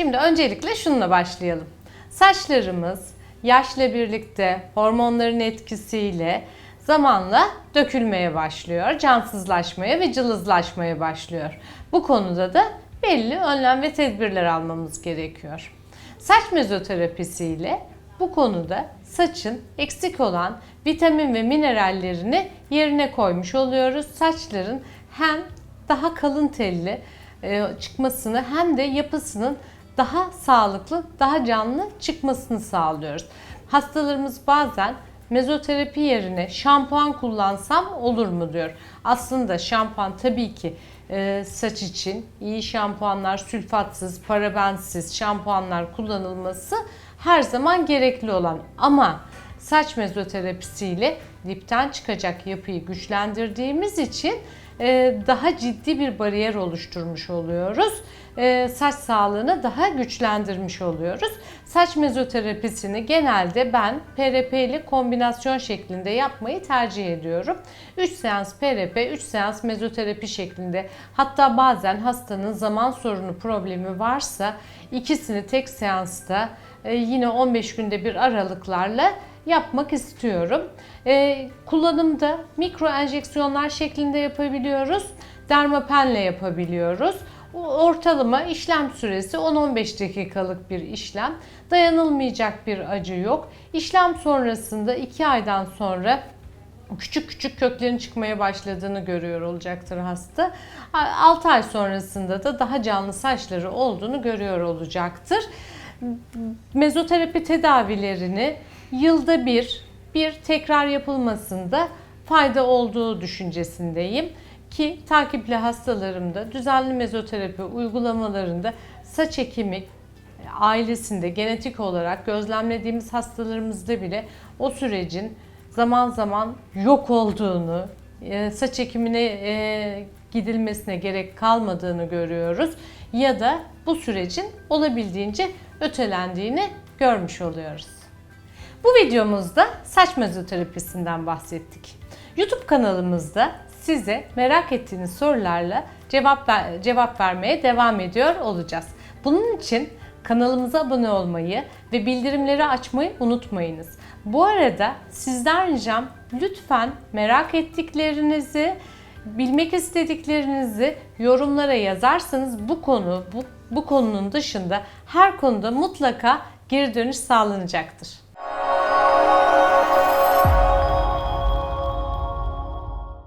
Şimdi öncelikle şununla başlayalım. Saçlarımız yaşla birlikte hormonların etkisiyle zamanla dökülmeye başlıyor, cansızlaşmaya ve cılızlaşmaya başlıyor. Bu konuda da belli önlem ve tedbirler almamız gerekiyor. Saç mezoterapisiyle bu konuda saçın eksik olan vitamin ve minerallerini yerine koymuş oluyoruz. Saçların hem daha kalın telli e, çıkmasını hem de yapısının daha sağlıklı, daha canlı çıkmasını sağlıyoruz. Hastalarımız bazen mezoterapi yerine şampuan kullansam olur mu diyor. Aslında şampuan tabii ki e, saç için iyi şampuanlar, sülfatsız, parabensiz şampuanlar kullanılması her zaman gerekli olan ama saç mezoterapisiyle dipten çıkacak yapıyı güçlendirdiğimiz için e, daha ciddi bir bariyer oluşturmuş oluyoruz. E, Saç sağlığını daha güçlendirmiş oluyoruz. Saç mezoterapisini genelde ben PRP ile kombinasyon şeklinde yapmayı tercih ediyorum. 3 seans PRP, 3 seans mezoterapi şeklinde. Hatta bazen hastanın zaman sorunu problemi varsa ikisini tek seansta e, yine 15 günde bir aralıklarla yapmak istiyorum. Ee, kullanımda mikro enjeksiyonlar şeklinde yapabiliyoruz. Dermapenle yapabiliyoruz. Ortalama işlem süresi 10-15 dakikalık bir işlem. Dayanılmayacak bir acı yok. İşlem sonrasında 2 aydan sonra küçük küçük köklerin çıkmaya başladığını görüyor olacaktır hasta. 6 ay sonrasında da daha canlı saçları olduğunu görüyor olacaktır. Mezoterapi tedavilerini yılda bir bir tekrar yapılmasında fayda olduğu düşüncesindeyim ki takipli hastalarımda düzenli mezoterapi uygulamalarında saç ekimi ailesinde genetik olarak gözlemlediğimiz hastalarımızda bile o sürecin zaman zaman yok olduğunu, e, saç ekimine e, gidilmesine gerek kalmadığını görüyoruz ya da bu sürecin olabildiğince ötelendiğini görmüş oluyoruz. Bu videomuzda saç mezoterapisinden bahsettik. YouTube kanalımızda size merak ettiğiniz sorularla cevap ver- cevap vermeye devam ediyor olacağız. Bunun için kanalımıza abone olmayı ve bildirimleri açmayı unutmayınız. Bu arada sizden ricam lütfen merak ettiklerinizi, bilmek istediklerinizi yorumlara yazarsanız bu konu bu, bu konunun dışında her konuda mutlaka geri dönüş sağlanacaktır.